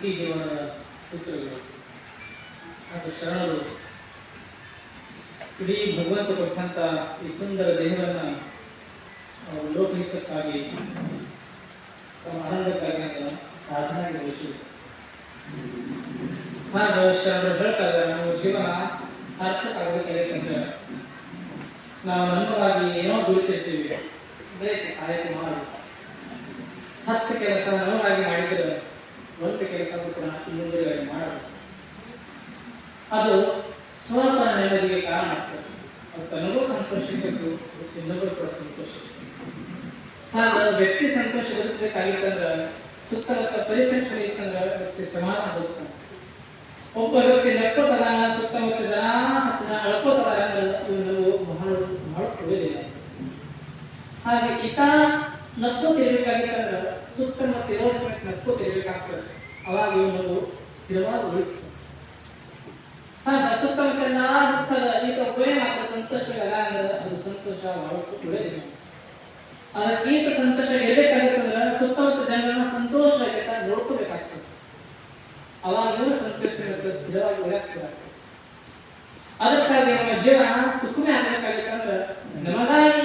ಸುಖಿ ಜೀವನದ ಸೂತ್ರಗಳು. ಹಾಗೂ ಶರಣರು, ಇಡೀ ಭಗವಂತ ಕೊಟ್ಟಂತ ಈ ಸುಂದರ ದೇಹವನ್ನು ಅವರು ಲೋಕಹಿತಕ್ಕಾಗಿ, ತಮ್ಮ ಆನಂದಕ್ಕಾಗಿ ಸಾಧನೆಗೆ ವಹಿಸಿದ್ರು ಹಾಗೆ ಶರಣರು ಹೇಳ್ತಾರೆ, ನಾವು ಜೀವನ ಸಾರ್ಥಕ ಆಗಬೇಕಾಗೈತಂದ್ರೆ ನಾವು ನಮ್ಮಗಾಗಿ ಏನೋ ದುಡಿತಿರ್ತೀವಿ. ಬೇಕು ಆಯ್ತು ಮಾಡಿ. ಹತ್ತು ಕೆಲಸ ನಮಗಾಗಿ ಮಾಡಿದ್ರೆ ಒಂದು ಕೆಲಸ ಮಾಡಬೇಕು. ಅದು ಸ್ವಲ್ಪ ನೆಮ್ಮದಿಗೆ ಕಾರಣ ಆಗ್ತದೆ. ಅದು ತನಗೂ ಸಂತೋಷ ಸಿಗಬೇಕು ಇನ್ನೊಬ್ಬರು ಕೂಡ ಸಂತೋಷ ಹಾಗೆ ವ್ಯಕ್ತಿ ಸಂತೋಷ ಬದುಕಬೇಕಾಗಿತ್ತಂದ್ರೆ ಸುತ್ತಮುತ್ತ ಪರಿಸರ ಚಲೋ ಇತ್ತಂದ್ರೆ ವ್ಯಕ್ತಿ ಸಮಾಧಾನ ಬದುಕ್ತಾನೆ ಒಬ್ಬ ವ್ಯಕ್ತಿ ನಡ್ಕೋತಾರ ಸುತ್ತಮುತ್ತ ಜನ ಹತ್ತು ಜನ ಅಳ್ಕೋತದಾರ ಅಂದ್ರೆ ಬಹಳ ಬಹಳ ಒಳ್ಳೆಯದಿಲ್ಲ ಹಾಗೆ ಇತರ ನಕ್ಕೋತಿರ್ಬೇಕಾಗಿತ್ತಂದ್ರೆ ಸುತ್ತಮುತ್ತ ಇರೋ ನಕ್ಕು ನಕ್ಕೋತಿರ್ಬೇಕಾಗ್ತದೆ ಅವಾಗ ಇವನದು ಸ್ಥಿರವಾಗಿ ಉಳಿತು ಹಾಗ ಸುತ್ತಮುತ್ತ ಎಲ್ಲಾ ದುಃಖದ ಈಗ ಮಾತ್ರ ಸಂತೋಷವಿಲ್ಲ ಅಂದ್ರೆ ಅದು ಸಂತೋಷ ಬಹಳಷ್ಟು ಒಳ್ಳೆಯದಿಲ್ಲ ಅದಕ್ಕೆ ಈತ ಸಂತೋಷ ಇರಬೇಕಾಗಿತ್ತಂದ್ರೆ ಸುತ್ತಮುತ್ತ ಜನರನ್ನು ಸಂತೋಷವಾಗಿ ನೋಡ್ಕೋಬೇಕಾಗ್ತದೆ. ಅವಾಗ ಸಂತೋಷ ಸ್ಥಿರವಾಗಿ ಉಳಿಯಾಗ್ತದೆ ಅದಕ್ಕಾಗಿ ನಮ್ಮ ಜೀವನ ಸುಖಮೇ ಆಗ್ಬೇಕಾಗಿತ್ತಂದ್ರೆ ನಮಗಾಗಿ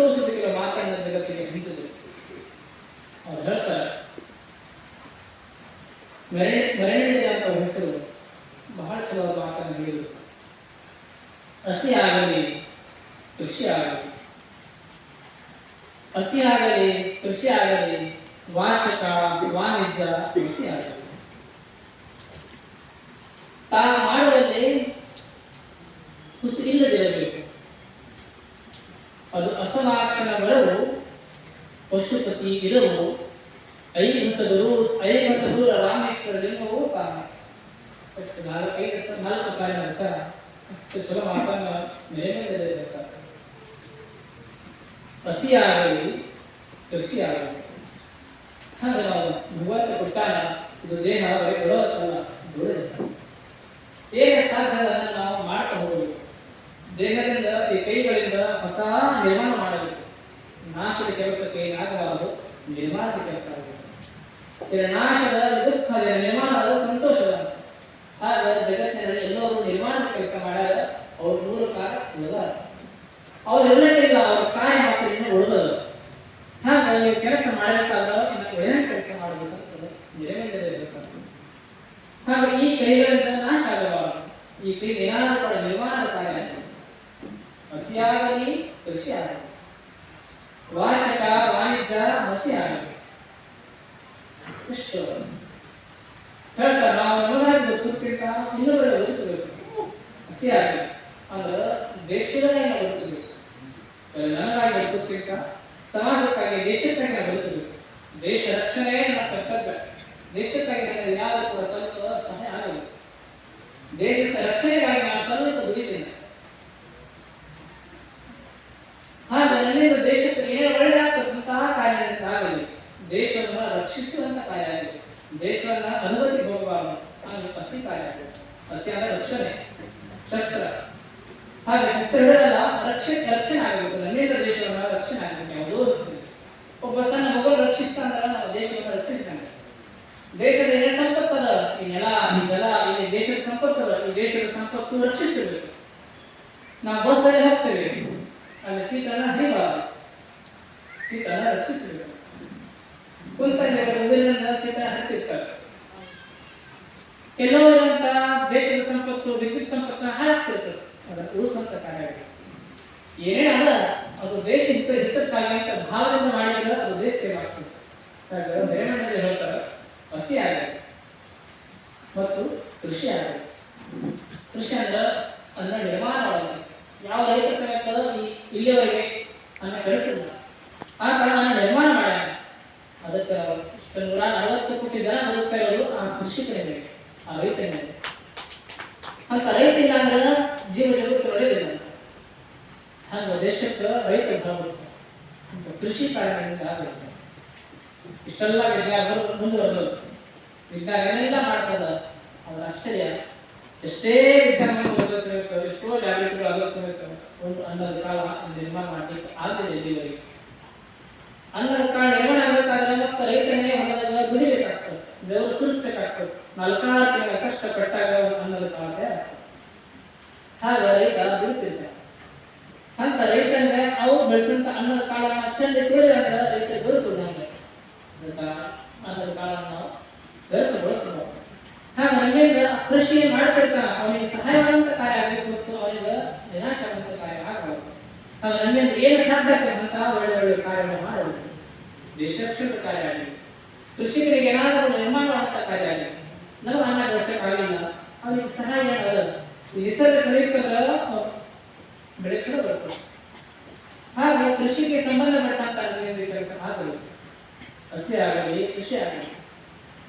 ಸಂತೋಷದಿಂದ ಮಾತನ್ನ ಜಗತ್ತಿಗೆ ಹಂಚಿದರು ಅವ್ರು ಹೇಳ್ತಾರೆ ಮೆರಳಿ ಮೆರಳಿದೆ ಎಷ್ಟು ನಾಲ್ಕು ಐದು ಸ- ನಾಲ್ಕು ಸಾಲಿನ ವಿಚಾರ ಅಷ್ಟು ಚಲೋ ಮಾತನ್ನ ಮೇಲೆ ಹಸಿಯಾಗಲಿ ಆಗಲಿ ಹಾಗೆ ನಾವು ಮೂವತ್ತು ಕೊಟ್ಟಾನ, ಇದು ದೇಹ ಬರೀ ಬಿಡೋದಲ್ಲ ದುಡಿದ ದೇಹ ಸಾಧ್ಯದನ್ನು ನಾವು ಹೋಗಬೇಕು ದೇಹದಿಂದ ಈ ಕೈಗಳಿಂದ ಹೊಸ ನಿರ್ಮಾಣ ಮಾಡಬೇಕು. ನಾಶದ ಕೆಲಸಕ್ಕೆ ಏನಾಗಬಾರದು ನಿರ್ಮಾಣದ ಕೆಲಸ ಆಗಬೇಕು. ನಾಶದ, ದುಃಖದ, ನಿರ್ಮಾಣದ, ಸಂತೋಷದ ಆಗ ಜಗತ್ತಿನಲ್ಲಿ ಎಲ್ಲರೂ ನಿರ್ಮಾಣದ ಕೆಲಸ ಮಾಡ್ಯಾರ ಅವ್ರ ನೂರು ಕಾಲ ಉಳಿದಾರ ಅವ್ರೆಲ್ಲಕ್ಕಿಲ್ಲ ಅವ್ರ ಕಾಯಿ ಹಾಕಿದ್ರೆ ಉಳಿದಲ್ಲ ಹಾಗ ನೀವು ಕೆಲಸ ಮಾಡಬೇಕಾದ್ರೆ ಇನ್ನು ಒಳ್ಳೆಯ ಕೆಲಸ ಮಾಡಬೇಕಂತ ಹಾಗ ಈ ಕೈಗಳಿಂದ ನಾಶ ಆಗಬಾರದು. ಈ ಕೈ ಕೂಡ ನಿರ್ಮಾಣದ ಕಾರ್ಯ ಹಸಿಯಾಗಲಿ ಕೃಷಿ ಆಗಲಿ. ವಾಚಕ, ವಾಣಿಜ್ಯ ಹಸಿ ಆಗಲಿ. ಇಷ್ಟು. ಹೇಳ್ತಾರೆ ನಾವು ಬದುಕುತ್ತಿರ್ತ ಇನ್ನೊಬ್ಬರ ಬದುಕಬೇಕು ಆಗಲಿ ಅಂದ್ರೆ ದೇಶದಲ್ಲೇ ಬದುಕಬೇಕು ನನಗಾಗಿ ಬದುಕುತ್ತಿರ್ತ ಸಮಾಜಕ್ಕಾಗಿ, ದೇಶಕ್ಕಾಗಿ ನಾವು ಬದುಕಬೇಕು ದೇಶ ರಕ್ಷಣೆ ನಮ್ಮ ಕರ್ತವ್ಯ. ದೇಶಕ್ಕಾಗಿ ನನಗೆ ಯಾವುದು ಕೂಡ ಸ್ವಲ್ಪ ಸಹಾಯ ಆಗಲ್ಲ. ದೇಶದ ರಕ್ಷಣೆಗಾಗಿ ನಾನು ಸ್ವಲ್ಪ ದುಡಿತೇನೆ. ಹಾಗೆ ನನ್ನಿಂದ ದೇಶಕ್ಕೆ ಏನು ಒಳ್ಳೆಯದಾಗ್ತದಂತಹ ಕಾರ್ಯ ಆಗಲಿ. ದೇಶವನ್ನು ರಕ್ಷಿಸುವಂತ ಕಾರ್ಯ ಆಗಲಿ. ದೇಶವನ್ನ ಹೋಗಬಾರದು ಆಗಲಿ ಅಂದ್ರೆ ರಕ್ಷಣೆ. ಶಸ್ತ್ರ. ಹಾಗೆ ಶಸ್ತ್ರ ಹಿಡಿದಲ್ಲ ರಕ್ಷಣೆ ರಕ್ಷಣೆ ಆಗಬೇಕು. ನನ್ನಿಂದ ದೇಶವನ್ನ ರಕ್ಷಣೆ ಆಗಬೇಕು. ಯಾವುದೋ. ಒಬ್ಬ ಸಣ್ಣ ಮಗು ರಕ್ಷಿಸ್ತಾ ನಾವು ದೇಶವನ್ನು ರಕ್ಷಿಸ್ತಾನೆ ದೇಶದ ಏನೇ ಸಂಪತ್ತದ ಈ ನೆಲ, ಈ ಜಲ ಇಲ್ಲಿ ದೇಶದ ಸಂಪತ್ತದ ಈ ದೇಶದ ಸಂಪತ್ತು ರಕ್ಷಿಸಬೇಕು. ನಾವು ಬಸ್ಸಲ್ಲಿ ಹೋಗ್ತೇವೆ. ಅಲ್ಲಿ ಸೀತನ ಹರಿಬಾರದು ಸೀತನ ರಕ್ಷಿಸಬೇಕು. ಕುಂತಲ್ಲಿ ಮೊಬೈಲ್ನಿಂದ ಸೀಟನ್ನು ಹತ್ತಿರ್ತಾರೆ. ಕೆಲವರಂತ ದೇಶದ ಸಂಪತ್ತು, ವಿದ್ಯುತ್ ಸಂಪತ್ತು ಹಾಳಾಗ್ತಿರ್ತದೆ ಅದು ಕಾರ್ಯ ಏನೇನಲ್ಲ ಏನೇ ಅದ ದೇಶ ಹಿತ ಹಿತಕ್ಕಾಗಿ ಅಂತ ಭಾವದಿಂದ ಮಾಡಿದ್ರೆ ಅದು ದೇಶ ಸೇವೆ ಆಗ್ತದೆ. ಬೇರೆ ಹೇಳ್ತಾರೆ, ಹಸಿ ಆಗಿದೆ. ಮತ್ತು ಕೃಷಿ ಆಗಿದೆ. ಕೃಷಿ ಅಂದ್ರೆ ಅನ್ನ ನಿರ್ಮಾಣ ಯಾವ ರೈತ ಸಮೇತ ಈ ಇಲ್ಲಿವರೆಗೆ ಅನ್ನ ಕಳಿಸಿಲ್ಲ ಆ ಕಾರಣ ನಿರ್ಮಾಣ ಮಾಡ್ಯಾನ ಅದಕ್ಕೆ ನೂರ ನಲವತ್ತು ಕೋಟಿ ಜನ ಬದುಕ್ತಾ ಇರೋದು ಆ ಕೃಷಿ ಮೇಲೆ ಆ ರೈತನ ಅಂತ ರೈತ ಇಲ್ಲ ಅಂದ್ರೆ ಜೀವ ಜಗತ್ತು. ಹಂಗ ದೇಶಕ್ಕೆ ರೈತ ಬರಬೇಕು ಅಂತ ಕೃಷಿ ಕಾರಣದಿಂದ ಆಗುತ್ತೆ ಇಷ್ಟೆಲ್ಲ ವಿಜ್ಞಾನಗಳು ಮುಂದುವರೆದು. ವಿಜ್ಞಾನ ಏನೆಲ್ಲ ಮಾಡ್ತದ? ಅದರ ಆಶ್ಚರ್ಯ. ಎಷ್ಟೇ ವಿಜ್ಞಾನಗಳು ಓದಿಸಬೇಕು ಎಷ್ಟೋ ಜಾಗೃತಿಗಳು ಅಗಲಿಸಬೇಕು ಒಂದು ಅನ್ನದ ಕಾಲ ನಿರ್ಮಾಣ ಮಾಡಲಿಕ್ಕೆ ಆಗಿದೆ ಇಲ್ಲಿವರೆಗೆ. ಅನ್ನದ ಕಾರಣ ನಿರ್ಮಾಣ ಆಗಬೇಕಾದ್ರೆ ಮತ್ತೆ ರೈತನೇ ಹೊಲದಾಗ ದುಡಿಬೇಕಾಗ್ತದೆ ಬೆವರು ಸೃಷ್ಟಿಕಾಗ್ತದೆ ನಲ್ಕಾರು ತಿಂಗಳ ಕಷ್ಟಪಟ್ಟಾಗ ಅನ್ನದ ಕಾಳ ಹಾಗೆ ಹಾಗ ರೈತ ದುಡಿತಿರ್ತಾನೆ ಅಂತ ರೈತಂದ್ರೆ ಅವ್ರು ಬೆಳೆಸಂತ ಅನ್ನದ ಕಾಳನ್ನ ಚೆಂದ ಕುಡಿದ್ರೆ ಅಂದ್ರೆ ರೈತ ಬರುತ್ತೆ ಅದಕ್ಕೆ ಅನ್ನದ ಕಾಳನ್ನ ನಾವು ಬೆಳೆದು ಬಳಸ್ಬೋದು ಹಾಗೆ ನಮ್ಮಿಂದ ಕೃಷಿ ಮಾಡ್ತಿರ್ತಾನ, ಅವನಿಗೆ ಸಹಾಯ ಮಾಡುವಂತ ಕಾರ್ಯ ಆಗಬೇಕು ಮತ್ತು ಅವನಿಗೆ ವಿನಾಶ ಆಗುವಂತ ಕಾರ್ಯ ಆಗಬೇಕು ಹಾಗೆ ನಮ್ಮಿಂದ ಏನು ಸಾಧ್ಯ ಅಂತ ಒಳ್ಳೆ ಒಳ್ಳೆ ಕಾರಣ ಮಾಡಬೇಕು ದೇಶ ರಕ್ಷಣೆ ಕಾರ್ಯ ಆಗಲಿ ಕೃಷಿಕರಿಗೆ ಏನಾದರೂ ನಿರ್ಮಾಣ ಮಾಡ್ತಕ್ಕಾಗಿ ನಾವು ಅನ್ನ ಬೆಳೆಸಕ್ಕಾಗಲಿಲ್ಲ ಅವ್ರಿಗೆ ಸಹಾಯ ಮಾಡೋದು. ನಿಸರ್ಗ ಚಳಿತಂದ್ರೆ ಬೆಳೆ ಚಲೋ ಬರ್ತದೆ. ಹಾಗೆ ಕೃಷಿಗೆ ಸಂಬಂಧಪಟ್ಟಂತ ಕೆಲಸ ಆಗಲಿ ಹಸಿ ಆಗಲಿ, ಕೃಷಿ ಆಗಲಿ.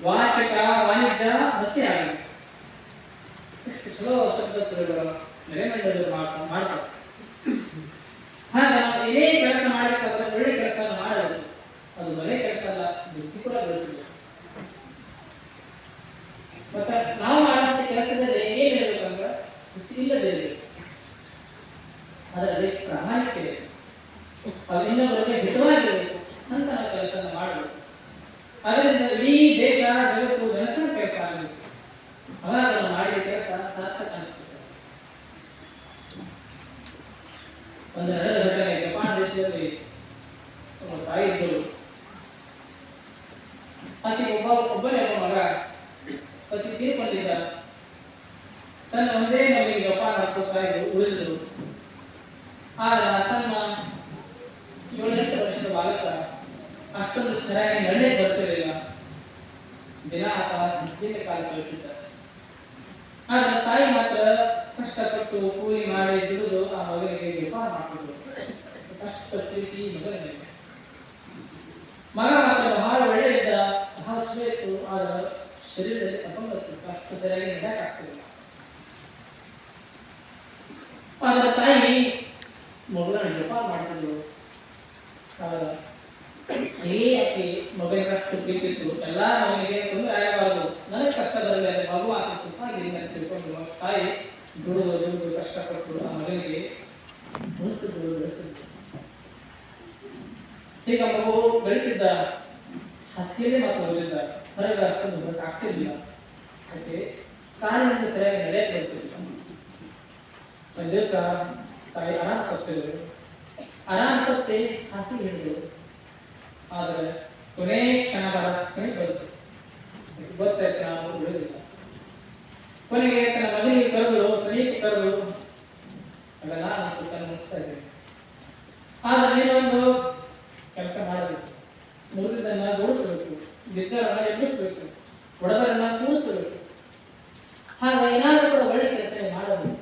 ವಾಚಕ, ವಾಣಿಜ್ಯ, ಹಸಿ ಆಗಲಿ. ಚಲೋ ಶಬ್ದಗಳು ನೆರೆಮಂಡಳಿ ಮಾಡ್ತಾ ಮಾಡ್ತಾರೆ. ಹಾಗೆ ಏನೇ ಕೆಲಸ ಮಾಡಬೇಕಾದ್ರೆ ಒಳ್ಳೆ ಕೆಲಸ ಮಾಡಬೇಕು ಅದು ಮನೆ ಕೆಲಸ ಅಲ್ಲ ಬುದ್ಧಿ ಕೂಡ ಬೆಳೆಸಬೇಕು ಮತ್ತೆ ನಾವು ಮಾಡುವಂತ ಕೆಲಸದಲ್ಲಿ ಏನಿರ್ಬೇಕಂದ್ರೆ ಖುಷಿ ಇಲ್ಲದೆ ಇರಬೇಕು ಅದರಲ್ಲಿ ಪ್ರಾಮಾಣಿಕ ಇರಬೇಕು ಅದು ಇನ್ನೊಬ್ಬರಿಗೆ ಹಿತವಾಗಿರಬೇಕು ಅಂತ ನಾವು ಕೆಲಸ ಮಾಡಬೇಕು ಅದರಿಂದ ಇಡೀ ದೇಶ ಜಗತ್ತು ಜನಸನ ಕೆಲಸ ಆಗಬೇಕು ಅವಾಗ ನಾವು ಮಾಡಿದ ಕೆಲಸ ಸಾರ್ಥಕ ಅನಿಸ್ತದೆ ಒಂದು ನಡೆದ ಘಟನೆ ಜಪಾನ್ ದೇಶದಲ್ಲಿ ಒಬ್ಬ ತಾಯಿ ಇದ್ದರು ಆಕೆ ಒಬ್ಬ ಒಬ್ಬನೇ ಒಬ್ಬ ಮಗ ಪತಿ ತೀರ್ಕೊಂಡಿದ್ದ ತನ್ನ ಒಂದೇ ಮಗನಿಗೆ ಜಪಾನ್ ಹಾಕೋತಾ ಇದ್ರು ಉಳಿದ್ರು ಆಗ ಸಣ್ಣ ಏಳೆಂಟು ವರ್ಷದ ಬಾಲಕ ಅಷ್ಟೊಂದು ಸರಿಯಾಗಿ ನಡೆ ಬರ್ತಿರಲಿಲ್ಲ ದಿನ ಆತ ಹಿಸ್ಕಿನ ಕಾಲ ಕಳಿಸಿದ್ದಾರೆ ಆದ್ರೆ ತಾಯಿ ಮಾತ್ರ ಕಷ್ಟಪಟ್ಟು ಕೂಲಿ ಮಾಡಿ ದುಡಿದು ಆ ಮಗನಿಗೆ ವ್ಯಾಪಾರ ಮಾಡಿಕೊಂಡು ಕಷ್ಟ ಮಗನಿಗೆ. ಮಗ ಮಾತ್ರ ಬಹಳ ಒಳ್ಳೆಯಿಂದ ಬಹಳ ಶ್ರೇಷ್ಠ ಆದ್ರೆ ಶರೀರದಲ್ಲಿ ಅಪಂಗತ್ತು ಅಷ್ಟು ಸರಿಯಾಗಿ ನಡೆಯಕ್ಕಾಗ್ತಿಲ್ಲ ಆದ್ರೆ ತಾಯಿ ಮಗನ ವ್ಯಾಪಾರ ಮಾಡಿಕೊಂಡು ಆದ್ರೆ ಏ ಆಕೆ ಮಗನಿಗೆ ಅಷ್ಟು ಪ್ರೀತಿ ಇತ್ತು ಎಲ್ಲ ಮಗನಿಗೆ ತೊಂದರೆ ಆಗಬಾರ್ದು. ನನಗೆ ಕಷ್ಟ ಬರಲಿ ಅದೇ ಮಗು ಆಕೆ ಸುಖಾಗಿದ್ದೀನಿ ಅಂತ ತಿಳ್ಕೊಂಡು ತಾಯಿ ದುಡಿದು ದುಡಿದು ಕಷ್ಟಪಟ್ಟು ಆ ಮಗನಿಗೆ ದುಡಿದು ಬೆಳೆಸ್ತಿದ್ರು ಈಗ ಮಗು ಬೆಳೀತಿದ್ದ ಹಸಿಗೆಯಲ್ಲಿ ಮಾತ್ರ ಬರಲಿಲ್ಲ ಹೊರಗೆ ಅಷ್ಟೊಂದು ಬರಕ್ಕೆ ಆಗ್ತಿರ್ಲಿಲ್ಲ ಅದಕ್ಕೆ ಕಾಲಿನಿಂದ ಸರಿಯಾಗಿ ನಡೆಯಕ್ಕೆ ಬರ್ತಿರ್ಲಿಲ್ಲ ಒಂದು ದಿವಸ ತಾಯಿ ಆರಾಮ ತಪ್ಪಿದ್ರು ಆರಾಮ ತಪ್ಪಿ ಹಾಸಿಗೆ ಹಿಡಿದ್ರು ಆದರೆ ಕೊನೆ ಕ್ಷಣದ ಸಮಯ ಬರುತ್ತೆ ಗೊತ್ತಾಯ್ತು ನಾವು ಉಳಿದಿಲ್ಲ. ಕೊನೆಗೆ ತನ್ನ ಮಗನಿಗೆ ಕರುಗಳು ಸಮೀಪ ಕರುಗಳು ಅದೆಲ್ಲ ನಾನು ತನ್ನ ಮುಗಿಸ್ತಾ ಇದ್ದೇನೆ. ಆದ್ರೆ ನೀನೊಂದು ಕೆಲಸ ಮಾಡಬೇಕು. ಮುರಿದನ್ನ ಜೋಡಿಸಬೇಕು. ಬಿದ್ದರನ್ನ ಎಬ್ಬಿಸಬೇಕು. ಹೊಡೆದರನ್ನ ಕೂಡಿಸಬೇಕು ಹಾಗೆ ಏನಾದರೂ ಕೂಡ ಒಳ್ಳೆ ಕೆಲಸ ಮಾಡಬೇಕು.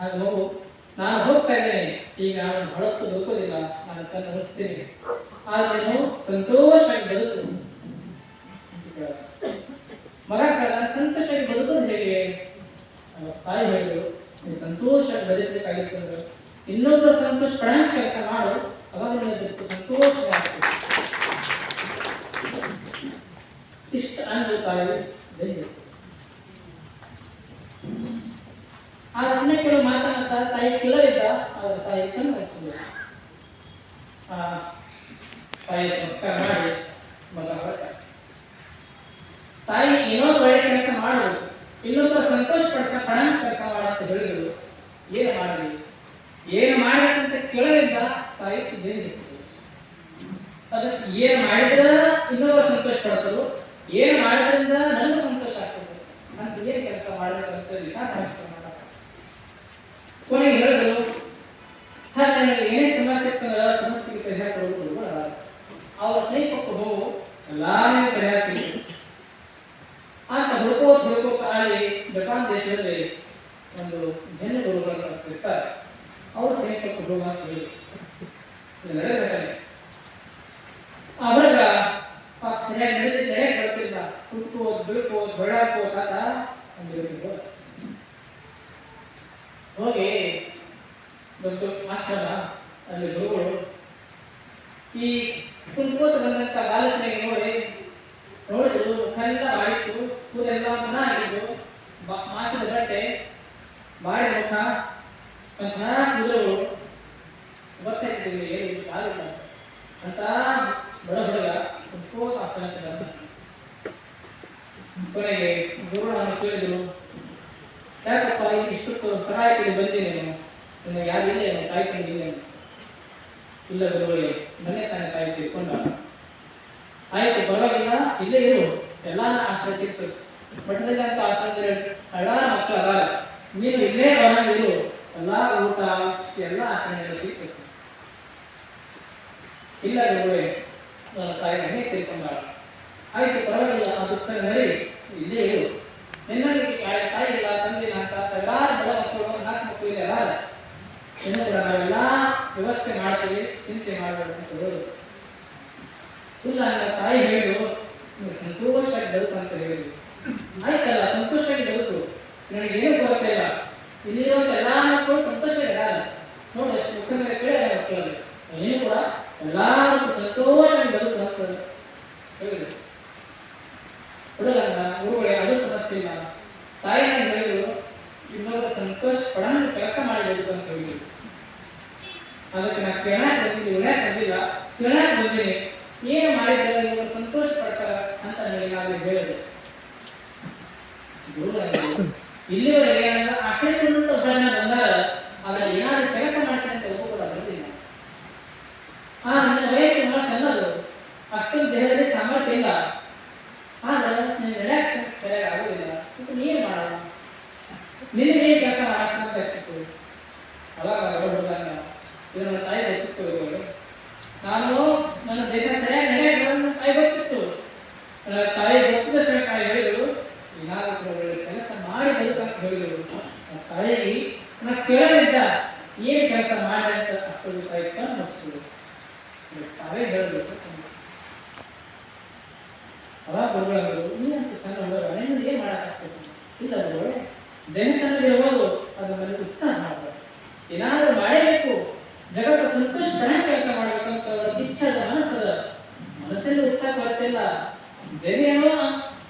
ಹಾಗೆ ಮಗು ನಾನು ಹೋಗ್ತಾ ಇದ್ದೇನೆ. ಈಗ ನಾನು ಹೊಳತ್ತು ಬದುಕೋದಿಲ್ಲ ನಾನು ತನ್ನ ಉಳಿಸ್ತೀನಿ ಆದ್ರೆ ಸಂತೋಷವಾಗಿ ಬದುಕು. ಕೇಳ್ದ. ಮಗ ಕೇಳ್ದ ಸಂತೋಷವಾಗಿ ಬದುಕೋದು ಹೇಗೆ? ತಾಯಿ ಹೇಳಿದ್ರು ನೀವು ಸಂತೋಷವಾಗಿ ಬದುಕಬೇಕಾಗಿತ್ತು ಇನ್ನೊಬ್ಬರು ಸಂತೋಷ ಪಡ ಕೆಲಸ ಮಾಡು, ಅವಾಗ ಬದುಕು ಸಂತೋಷ ಆಗ್ತದೆ. ಇಷ್ಟ ಅಂದ್ರೆ ತಾಯಿ ಆದ್ರೆ ಅನ್ನ ಕೆಲವು ಮಾತನಾಡ್ತಾ, ತಾಯಿ ಕೇಳಲಿಲ್ಲ ಆದ್ರೆ ತಾಯಿ ಕಣ್ಣು ಹಚ್ಚಿದ್ರು ಆ ತಾಯಿ ಸಂಸ್ಕಾರ ಮಾಡಿ ಹೊರಟ. ತಾಯಿ ಏನೋ ಒಳ್ಳೆ ಕೆಲಸ ಮಾಡು ಇನ್ನೊಬ್ಬರ ಸಂತೋಷ ಪಡಿಸ ಕೆಲಸ ಕೆಲಸ ಮಾಡಂತ ಹೇಳಿದ್ರು ಏನು ಮಾಡಲಿ? ಏನು ಮಾಡಬೇಕಂತ ಕೇಳಲಿಲ್ಲ, ತಾಯಿ ಜೈಲಿಗೆ ಅದು ಏನು ಮಾಡಿದ್ರ ಇನ್ನೊಬ್ಬರು ಸಂತೋಷ ಪಡ್ತರು ಏನು ಮಾಡಿದ್ರಿಂದ ನನಗೂ ಸಂತೋಷ ಆಗ್ತದೆ ಅಂತ ಏನು ಕೆಲಸ ಮಾಡಬೇಕಂತ ವಿಚಾರ ಕೆಲಸ ಹಾಗೆ ನನಗೆ ಏನೇ ಸಮಸ್ಯೆ ಇತ್ತಂದ್ರೆ ಸಮಸ್ಯೆಗೆ ಪರಿಹಾರ ಕೊಡೋದು ಅದಾರ. ಅವ್ರ ಸಮೀಪಕ್ಕೆ ಹೋಗು ಎಲ್ಲಾ ನಿನಗೆ ಆತ ಸಿಗುತ್ತೆ ಅಂತ ಕಾಳಿ ಹುಡುಕೋತ್ ಆಳಿ ಜಪಾನ್ ದೇಶದಲ್ಲಿ ಒಂದು ಜನ ಗುರುಗಳನ್ನು ಇರ್ತಾರೆ. ಅವ್ರ ಸಮೀಪಕ್ಕೆ ಹೋಗು ಅಂತ ಹೇಳಿ ಇದು ನಡೆಯಬೇಕಾದ್ರೆ ಆ ಹುಡುಗ ಪಾಪ ಸರಿಯಾಗಿ ನಡೆದು ನಡೆಯಕ್ಕೆ ಬರ್ತಿಲ್ಲ ಹೊಡಾಕೋದ್ ಆತ ಒಂದು ಇರ್ತಿದ್ವು. ಹೋಗಿ ಒಂದು ಆಶ್ರಮ, ಅಲ್ಲಿ ಗುರುಗಳು ಈ ಕುಂತ್ಕೋತ ಬಂದಂತ ಬಾಲಕನಿಗೆ ನೋಡಿ ನೋಡಿದ್ರು ಮುಖೆಲ್ಲ ಆಯಿತು ಕೂದೆಲ್ಲ ಪುನಃ ಆಗಿದ್ದು ಮಾಸದ ಬಟ್ಟೆ ಬಾಳೆ ಮುಖ ಒಂಥರ ಕುದುರೆಗಳು ಗೊತ್ತಾಗ್ತಿಲ್ಲ ಏನು ಕಾಲಿಲ್ಲ ಅಂತ ಬಡ ಹುಡುಗ ಕುಂತ್ಕೋತ ಬಂದ ಕೊನೆಗೆ ಗುರುಗಳನ್ನು ಕೇಳಿದ್ರು ಯಾಕಪ್ಪ ಇಷ್ಟೊತ್ತು ಸಹಾಯಕರಿಗೆ ಬಂದಿ ನೀನು ನಿನಗೆ ಯಾರಿಲ್ಲ ತಾಯಿ ಏನು? ಇಲ್ಲ ಗುರುಗಳೇ, ಮನೆ ತಾಯಿ ತಾಯಿ ತಿಳ್ಕೊಂಡ ಆಯ್ತು, ಪರವಾಗಿಲ್ಲ, ಇಲ್ಲೇ ಇರು. ಎಲ್ಲಾನ ಆಶ್ರಯ ಪಟ್ಟದಲ್ಲಿ ಅಂತ ಆಶ್ರಯ ಸಡಾ ಮಕ್ಕಳು ಅದಾರ. ನೀನು ಇಲ್ಲೇ ಬರ ಇರು. ಎಲ್ಲ ಊಟ, ಎಲ್ಲ ಆಶ್ರಯ ಸಿಕ್ತು ಇಲ್ಲ ಗುರುಗಳೇ, ನನ್ನ ತಾಯಿ ಮನೆ ತಿಳ್ಕೊಂಡ ಆಯ್ತು, ಪರವಾಗಿಲ್ಲ ದುಃಖ ನರಿ ಇಲ್ಲೇ ಇರು. ನಿನ್ನಲ್ಲಿ ತಾಯಿ ತಾಯಿ ಇಲ್ಲ ತಂದೆ ಅಂತ ಸಾವಿರಾರು ಬಡ ಮಕ್ಕಳು ನಾಲ್ಕು ಮಕ್ಕಳು ಇದೆ ಅದಾರ ಇನ್ನು ಕೂಡ ನಾವೆಲ್ಲ ವ್ಯವಸ್ಥೆ ಮಾಡ್ತೀವಿ ಚಿಂತೆ ಮಾಡಬೇಕು ಅಂತ ಹೇಳೋದು ಇಲ್ಲ ನನ್ನ ತಾಯಿ ಹೇಳಿದ್ರು ನೀವು ಸಂತೋಷವಾಗಿ ಬದುಕು ಅಂತ ಹೇಳಿದ್ರು ಆಯ್ತಲ್ಲ ಸಂತೋಷವಾಗಿ ಬದುಕು ನನಗೆ ಏನು ಕೊರತೆ ಇಲ್ಲ ಇಲ್ಲಿರುವಂತ ಎಲ್ಲಾ ಮಕ್ಕಳು ಸಂತೋಷವಾಗಿದ್ದಾರೆ ನೋಡಿ ಎಷ್ಟು ಮುಖದ ಮೇಲೆ ಕಡೆ ಮಕ್ಕಳಲ್ಲಿ ನೀನು ಕೂಡ ಎಲ್ಲಾ ಮಕ್ಕಳು ಸಂತೋಷವಾಗಿ ಬದುಕು ಮಕ್ಕಳು ಹೇಳಿದ್ರು ಹುಡುಗನ್ನ ಗುರುಗಳೇ ಅದು ಸಮಸ್ಯೆ ಇಲ್ಲ ತಾಯಿನ ಹೇಳಿದ್ರು ಇನ್ನೊಬ್ಬರ ಸಂತೋಷ ಪಡಂಗ ಕೆಲಸ ಮಾಡಬೇಕು ಅಂತ ಹೇಳಿದ್ರು ಅದಕ್ಕೆ ನಾನು ಕೇಳಕ್ ಬಂದಿಲ್ಲ ಉಳ್ಯಾಕ್ ಬಂದಿಲ್ಲ ಕೇಳಕ್ ಬಂದೀನಿ ಏನು ಮಾಡಿದ್ರೆ ಇವರು ಸಂತೋಷ ಪಡ್ತಾರ ಅಂತ ನನಗೆ ನಾನು ಹೇಳಿದೆ ಗುರುಗಳು ಇಲ್ಲಿವರೆಗೆ ನನ್ನ ಅಸೆಟ್ಮೆಂಟ್ ಒಬ್ಬರನ್ನ ಬಂದಾರ ಅದ್ರಲ್ಲಿ ಏನಾದ್ರು ಕೆಲಸ ಮಾಡ್ತೀನಿ ಅಂತ ಒಬ್ಬ ಕೂಡ ಬಂದಿಲ್ಲ ಆ ನನ್ನ ವಯಸ್ಸು ಬಹಳ ಸಣ್ಣದು ಅಷ್ಟೊಂದು ದೇಹದಲ್ಲಿ ಸಾಮರ್ಥ್ಯ ಇಲ್ಲ ಆದ್ರೆ ನಿನ್ನ ರಿಲ್ಯಾಕ್ಸ್ ಸರಿಯಾಗಿ ಆಗೋದಿಲ್ಲ ಮತ್ತೆ ನೀನು ಮಾಡೋಣ ನಿನಗೆ ಏನು ಕೆಲಸ ಮಾಡಕ್ಕೆ ಅಂತ ಇರ್ತಿತ್ತು ಅವಾಗ ಹೊರಡುವಾಗ ಇದು ನನ್ನ ತಾಯಿ ಗೊತ್ತಿತ್ತು ಇವುಗಳು ನಾನು ನನ್ನ ದೇಹ ಸರಿಯಾಗಿ ನಡೆಯಕ್ಕೆ ನನ್ನ ತಾಯಿ ಗೊತ್ತಿತ್ತು ನನ್ನ ತಾಯಿ ಗೊತ್ತಿದ್ದ ಸರಿ ತಾಯಿ ಹೇಳಿದರು ಏನಾದರೂ ಒಳ್ಳೆ ಕೆಲಸ ಮಾಡಿ ಬದುಕಂತ ಹೇಳಿದರು ನನ್ನ ತಾಯಿಗೆ ನಾನು ಕೇಳಲಿದ್ದ ಏನು ಕೆಲಸ ಮಾಡಿ ಅಂತ ಅಷ್ಟೊಂದು ತಾಯಿ ಕಣ್ಣು ಮುಚ್ಚಿದ್ರು ತಾವೇ ಹೇಳಬೇಕು ಅವಾಗ ಗುರುಗಳಂದರು ನೀನಂತ ಸಣ್ಣ ಹುಡುಗ ನಿನ್ನ ಏನು ಮಾಡೋಕ್ಕಾಗ್ತದೆ ಇಲ್ಲ ಗುರುಗಳೇ ಜನಸಂಘದಲ್ಲಿ ಇರ್ಬೋದು ಅದು ನನಗೆ ಉತ್ಸಾಹ ಮಾಡ್ತಾರೆ ಏನಾದರೂ ಮಾಡಬೇಕು. ಜಗತ್ತ ಸಂತೋಷ ಪಡ ಕೆಲಸ ಮಾಡಬೇಕಂತ ಇಚ್ಛಾದ ಮನಸ್ಸದ. ಮನಸ್ಸಲ್ಲಿ ಉತ್ಸಾಹ ಬರ್ತಿಲ್ಲ ಬೇರೆ ಏನೋ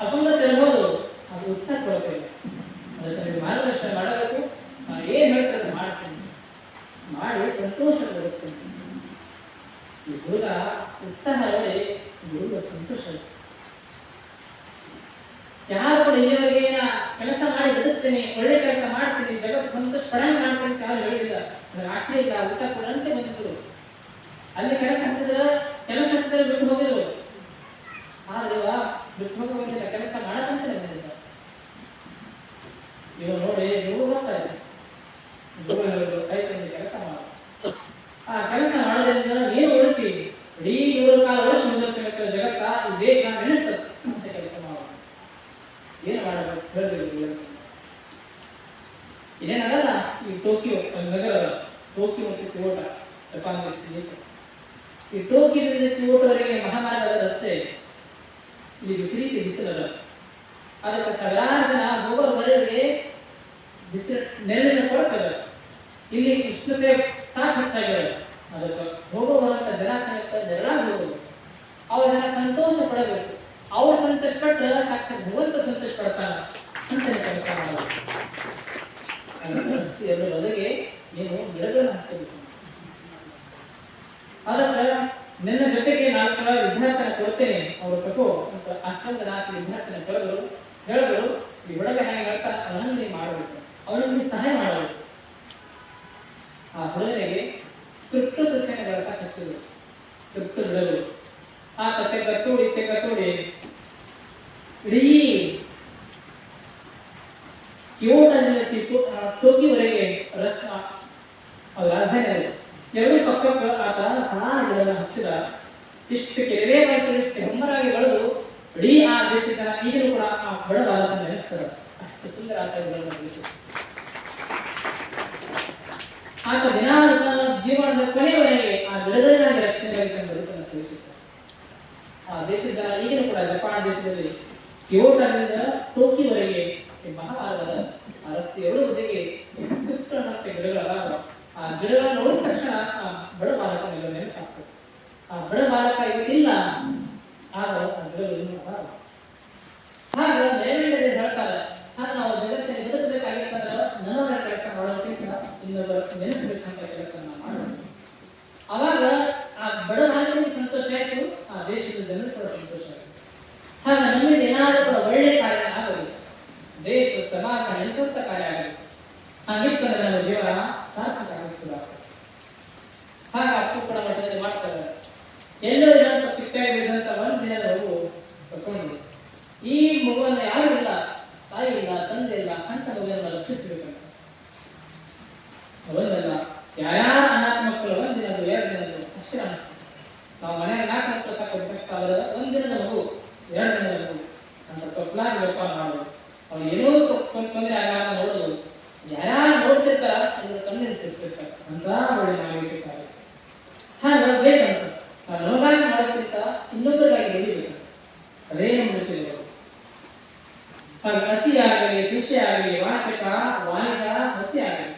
ಅಪಂಗತ ಇರ್ಬೋದು. ಅದು ಉತ್ಸಾಹ ಕೊಡಬೇಕು ಅದಕ್ಕೆ ಮಾರ್ಗದರ್ಶನ ಮಾಡಬೇಕು. ನಾನು ಏನು ಹೇಳ್ತಾರೆ ಮಾಡ್ತೀನಿ. ಮಾಡಿ ಸಂತೋಷ ಬರುತ್ತೇನೆ ಈ ಹುಡುಗ ಉತ್ಸಾಹ ನೋಡಿ ಹುಡುಗ ಸಂತೋಷ. ಯಾರು ಕೂಡ ಇಲ್ಲಿವರೆಗೆ ನಾ ಕೆಲಸ ಮಾಡಿ ಬದುಕ್ತೇನೆ, ಒಳ್ಳೆ ಕೆಲಸ ಮಾಡ್ತೀನಿ, ಜಗತ್ತು ಸಂತೋಷ ಪಡಂಗ್ ಮಾಡ್ತೀನಿ ಯಾರು ಹೇಳಿಲ್ಲ. ಆಸೆ ಇಲ್ಲ, ಊಟ ಕೊಡಂತೆ ಬಂದಿದ್ರು ಅಲ್ಲಿ ಕೆಲಸ ಹಚ್ಚಿದ್ರೆ ಕೆಲಸ ಹಚ್ಚಿದ್ರೆ ಬಿಟ್ಟು ಹೋಗಿದ್ರು. ಆದ್ರೆ ಬಿಟ್ಟು ಹೋಗಿ ಬಂದಿಲ್ಲ ಕೆಲಸ ಮಾಡಕಂತ ಬಂದಿಲ್ಲ ಇವ ನೋಡಿ, ಇವ್ರು ಹೋಗ್ತಾ ಇವ್ರು ಆಯ್ತು ಕೆಲಸ ಮಾಡು ಆ ಕೆಲಸ ಮಾಡೋದ್ರಿಂದ ಏನು ಉಳಿತಿ ಇಡೀ ನೂರು ಕಾಲ ವರ್ಷ ಮುಂದುವರಿಸಬೇಕು ಜಗತ್ತ ಈ ದೇಶ ನೆನೆಸ್ತದೆ ಅಂತ ಕೆಲಸ ಮಾಡೋದು ಏನು ಮಾಡಬೇಕು ಹೇಳಿದ್ರು ಇದೇನಾಗಲ್ಲ ಈ ಟೋಕಿಯೋ ಒಂದು ನಗರ ಅದ. ಟೋಕಿಯೋ ಮತ್ತು ಕ್ಯೋಟ ಜಪಾನ್ ದೇಶದಲ್ಲಿ ಈ ಟೋಕಿಯೋದಿಂದ ಕ್ಯೋಟೋವರೆಗೆ ಮಹಾಮಾರ್ಗದ ರಸ್ತೆ ಇಲ್ಲಿ ವಿಪರೀತ ಬಿಸಿಲದ ಅದಕ್ಕೆ ಸಾವಿರಾರು ಜನ ಹೋಗೋರು ಬರೋರಿಗೆ ಬಿಸಿಲು ನೆರಳಿನ ಕೊಡ್ತಾರೆ ಇಲ್ಲಿ ಉಷ್ಣತೆ ತಾಪ್ ಹೆಚ್ಚಾಗಿದೆ ಅದಕ್ಕೆ ಹೋಗೋ ಬರುವಂತ ಜನ ಸಮೇತ ನೆರಳಾಗಿ ಹೋಗೋದು ಅವ್ರ ಜನ ಸಂತೋಷ ಪಡಬೇಕು ಅವ್ರು ಸಂತೋಷ ಪಟ್ರೆ ಸಾಕ್ಷಾತ್ ಭಗವಂತ ಸಂತೋಷ ಪಡ್ತಾನ ಅಂತ ಕೆಲಸ ಮಾಡೋದು ರಸ್ತೆಯಲ್ಲಿ ಒಳಗೆ ಏನು ಗಿಡಗಳನ್ನು ಹಾಕಬೇಕು ಅದಕ್ಕೆ ನಿನ್ನ ಜೊತೆಗೆ ನಾಲ್ಕು ವಿದ್ಯಾರ್ಥಿನ ಕೊಡ್ತೇನೆ. ಅವರು ತಗೋ ಅಂತ ಅಷ್ಟೊಂದು ನಾಲ್ಕು ವಿದ್ಯಾರ್ಥಿನ ಕಳೆದರು ಹೇಳಿದ್ರು ಈ ಹುಡುಗ ಹೇಗೆ ನೀವು ಮಾಡಬೇಕು. ಅವನಿಗೆ ಸಹಾಯ ಮಾಡಬೇಕು. ಆ ಹುಡುಗನಿಗೆ ಕ್ರಿಪ್ಟೋ ಸಸ್ಯನ ಬೆಳೆಸಕ್ಕೆ ಹಚ್ಚಿದ್ರು ಕ್ರಿಪ್ಟೋ ಆ ಕತ್ತೆ ಕಟ್ಟೋಡಿ ಇತ್ತೆ ಕಟ್ಟೋಡಿ ಇಡೀ ಟಿಪು ಟೋಕಿವರೆಗೆ ರಸ್ತ ಅದು ರಾಜಧಾನಿ ಎರಡು ಪಕ್ಕಕ್ಕೆ ಆತ ಸಮಾನ ಹಚ್ಚಿದ. ಇಷ್ಟು ಕೆಲವೇ ಇಷ್ಟು ಹೆಮ್ಮರಾಗಿ ಬೆಳೆದು ಇಡೀ ಆ ದೇಶದ ಈಗಲೂ ಕೂಡ ಆ ಬಡ ಆತ ನೆನೆಸ್ತಾರೆ. ಅಷ್ಟು ಸುಂದರ ಆತ. ಆತ ದಿನಾಲು ತನ್ನ ಜೀವನದ ಕೊನೆಯವರೆಗೆ ಆ ಗಿಡಗಳಿಗಾಗಿ ರಕ್ಷಣೆಗಾಗಿ ತನ್ನ ಬದುಕನ್ನು ಸಲ್ಲಿಸಿದ್ದ ಆ ದೇಶದ ಜನ ಈಗಲೂ ಕೂಡ ಜಪಾನ್ ದೇಶದಲ್ಲಿ ಕ್ಯೋಟದಿಂದ ಟೋಕಿಯವರೆಗೆ ಈ ಮಹಾಭಾರತದ ಆ ರಸ್ತೆ ಎರಡು ಗಿಡಗಳ ಆ ಗಿಡಗಳ ನೋಡಿದ ತಕ್ಷಣ, ಆ ಬಡ ಬಾಲಕ ನೆನಪಾಗ್ತದೆ ಆ ಬಡ ಬಾಲಕ ಇವತ್ತಿಲ್ಲ. ಆಗ ಆ ಗಿಡಗಳು. ಹಾಗ ದಯವಿಟ್ಟು ಹೇಳ್ತಾರೆ, ಹಾಗ ನಾವು ಜಗತ್ತಿನ ಬದುಕಬೇಕಾಗಿತ್ತಂದ್ರೆ ನನ್ನ ಕೆಲಸ ಮಾಡೋದಕ್ಕಿಂತ ಇನ್ನೊಬ್ಬರ ನೆನೆಸಬೇಕಂತ ಕೆಲಸ ನಾವು ಮಾಡಬೇಕು ಅವಾಗ ಆ ಬಡ ಬಾಲಕನಿಗೆ ಸಂತೋಷ ಆಯಿತು, ಆ ದೇಶದ ಜನರು ಕೂಡ ಸಂತೋಷ ಆಯಿತು. ಹಾಗ ನಮ್ಮಿಂದ ಏನಾದರೂ ಕೂಡ ಒಳ್ಳೆ ಕಾರ್ಯ ಆಗಬೇಕು ದೇಶ, ಸಮಾಜ ನಡೆಸುವಂತ ಕಾರ್ಯ ಆಗಬೇಕು ಹಾಗಿತ್ತಂದ್ರೆ ನಮ್ಮ ಜೀವನ ಸಾರ್ಥಕ ಹಾಗ ಅಪ್ಪು ಕೂಡ ಮಠದಲ್ಲಿ ಮಾಡ್ತಾರೆ. ಎಲ್ಲೋ ಇರೋಂಥ ಕಿಟ್ಟಾಗಿ ಇದ್ದಂಥ ಒಂದು ದಿನದ ಮಗು ತಗೊಂಡು ಈ ಮಗುವನ್ನು ಯಾರು ಇಲ್ಲ ತಾಯಿ ಇಲ್ಲ ತಂದೆ ಇಲ್ಲ ಅಂತ ಮಗುವನ್ನು ರಕ್ಷಿಸಬೇಕಂತ ಒಂದಲ್ಲ ಯಾರ್ಯಾರ ಅನಾಥ ಮಕ್ಕಳು ಒಂದಿನದು ಎರಡು ದಿನದು ಅಕ್ಷರ ಅನಿಸ್ತು ನಾವು ಮನೆಯಲ್ಲಿ ನಾಲ್ಕು ಮಕ್ಕಳು ಸಾಕೋದು ಕಷ್ಟ ಆದರೆ ಒಂದಿನದ ಮಗು ಎರಡು ದಿನದ ಮಗು ಅಂತ ತೊಟ್ಲಾಗಿ ವ್ಯಾಪಾರ ಮಾಡೋದು ಅವ್ನು ಏನೋ ತೊಂದ್- ತೊಂದರೆ ಆಗಾಗ ನೋಡೋದು ಯಾರ್ಯಾರು ನೋಡ್ತಿರ್ತಾರ ಅದ್ರ ಕಣ್ಣಿನ ಸಿಗ್ತಿರ್ತಾರೆ ಅಂತ ಒಳ್ಳೆ ನಾವಿರ್ಬೇಕಾದ್ರೆ ಹಾಗೆ ಬೇಕಂತ ನಾವು ನಮಗಾಗಿ ಮಾಡೋದ್ಕಿಂತ ಇನ್ನೊಬ್ಬರಿಗಾಗಿ ದುಡಿಬೇಕು ಅದೇ ನಮ್ಮ ತಿಳಿಯೋದು ಹಾಗೆ ಹಸಿ ಆಗಲಿ ಕೃಷಿ ಆಗಲಿ ವಾಚಕ ವಾಣಿಜ್ಯ ಹಸಿ ಆಗಲಿ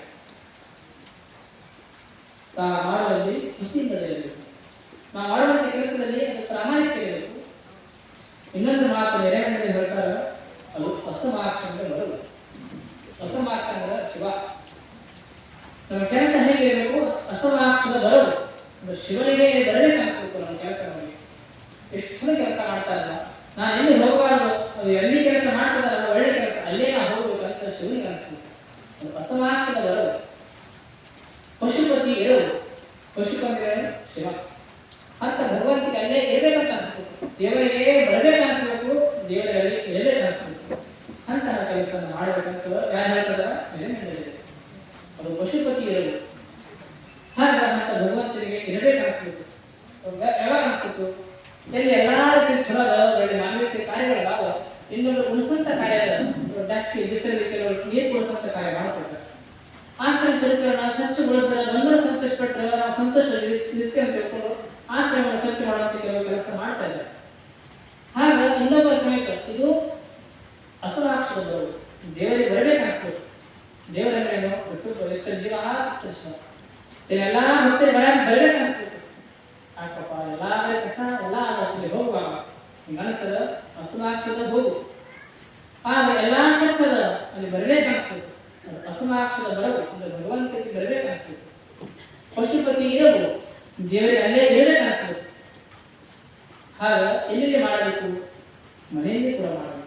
ತಾ ಮಾಡುವಲ್ಲಿ ಖುಷಿಯಿಂದ ಇರಬೇಕು ನಾವು ಮಾಡುವಂಥ ಕೆಲಸದಲ್ಲಿ ಅದು ಪ್ರಾಮಾಣಿಕ ಇರಬೇಕು ಇನ್ನೊಂದು ಮಾತು ನೆರೆಮನೆ ಹೇಳ್ತಾರೆ ಅದು ಅಸಮಾಕ್ಷಂಗ ಬರಲು ಅಸಮಾಕ್ಷಂಗ ಶಿವ. ನಮ್ಮ ಕೆಲಸ ಹೇಗಿರಬೇಕು ಅಸಮಾಕ್ಷದ ಬರಲು ಅಂದ್ರೆ ಶಿವನಿಗೆ ಬರಲೇ ಕಾಣಿಸ್ಬೇಕು ನಮ್ಮ ಕೆಲಸ ನಮಗೆ ಎಷ್ಟು ಕೆಲಸ ಮಾಡ್ತಾ ಇಲ್ಲ ನಾನು ಎಲ್ಲಿ ಹೋಗಬಾರ್ದು? ಅದು ಎಲ್ಲಿ ಕೆಲಸ ಮಾಡ್ತದಲ್ಲ ಒಳ್ಳೆ ಕೆಲಸ. ಅಲ್ಲೇ ನಾವು ಹೋಗ್ಬೇಕು ಅಂತ ಶಿವನಿಗೆ ಅನಿಸ್ಬೇಕು ಹೊಸ ಅಸಮಾಕ್ಷದ ಬರಲು ಪಶುಪತಿ ಇರವು ಪಶುಪತಿ ಶಿವ ಅಂತ ಭಗವಂತಿಗೆ ಅಲ್ಲೇ ಇರ್ಬೇಕಂತ ಅನಿಸ್ಬೇಕು ದೇವರಿಗೆ ಬರಬೇಕು ಅನಿಸ್ಬೇಕು ದೇವರಲ್ಲಿ ಇರಬೇಕು ಅನಿಸ್ಬೇಕು ಅಂತ ನಾವು ಕೆಲಸವನ್ನು ಮಾಡಬೇಕಂತ ಯಾರು ಹೇಳ್ತದ ಅದು ಪಶುಪತಿ ಇರಲು ಹಾಗ ಅಂತ ಭಗವಂತನಿಗೆ ಇರಬೇಕು ಅನಿಸ್ಬೇಕು ಅವಾಗ ಯಾವಾಗ ಅನಿಸ್ಬೇಕು ಎಲ್ಲಿ ಎಲ್ಲಾ ರೀತಿ ಚಲೋ ಅದಾವ ಒಳ್ಳೆ ಮಾನವೀಯ ಕಾರ್ಯಗಳದಾವ ಇನ್ನೊಂದು ಉಳಿಸುವಂತ ಕಾರ್ಯ ಅದಾವ ಜಾಸ್ತಿ ಬಿಸಿಲಲ್ಲಿ ಕೆಲವರು ನೀರು ಕೊಡಿಸುವಂತ ಕಾರ್ಯ ಮಾಡ್ಕೊಡ್ತಾರೆ ಆಶ್ರಮ ನಾವು ಸ್ವಚ್ಛಗೊಳಿಸಿದ್ರೆ ನಮ್ಮನ್ನು ಸಂತೋಷಪಟ್ಟರೆ ನಾವು ಸಂತೋಷ ನಿತ್ಯ ಅಂತ ತಿಳ್ಕೊಂಡು ಆಶ್ರಮವನ್ನು ಸ್ವಚ್ಛ ಮಾಡುವಂತ ಕೆಲವು ಕೆಲಸ ಮಾಡ್ತಾ ಇದ್ದಾರೆ. ಹಾಗ ಇನ್ನೊಬ್ಬ ಸಮೇತ ಇದು ಅಸಲಾಕ್ಷರಗಳು ದೇವರಿಗೆ ಬರಬೇಕು ಅನಿಸ್ಬೇಕು ದೇವರೇನು ಬಿಟ್ಟು ಎತ್ತ ಜೀವ ಕೃಷ್ಣ ಇದನ್ನೆಲ್ಲ ಮತ್ತೆ ಬರ ಬರಬೇಕು ಅನಿಸ್ಬೇಕು ಯಾಕಪ್ಪ, ಎಲ್ಲ ಕಸ, ಎಲ್ಲ ಅಲ್ಲಿ ಹೋಗುವಾಗ ಹಿಂಗೆ ಅನಿಸ್ತದ ಅಸಲಾಕ್ಷರದ ಹೋಗು ಆದ್ರೆ ಎಲ್ಲಾ ಸ್ವಚ್ಛದ ಅಲ್ಲಿ ಬರಬೇಕು ಅನಿಸ್ಬೇಕು ಅಸಮಾಕ್ಷದ ಬರವು ಅಂದ್ರೆ ಭಗವಂತನಿಗೆ ಬರಬೇಕು ಅನಿಸ್ಬೇಕು ಪಶುಪತಿ ಇರವು ದೇವರಿಗೆ ಅಲ್ಲೇ ಇರಬೇಕು ಅನಿಸ್ಬೇಕು ಆಗ ಎಲ್ಲಿ ಮಾಡಬೇಕು ಮನೆಯಲ್ಲಿ ಕೂಡ ಮಾಡಬೇಕು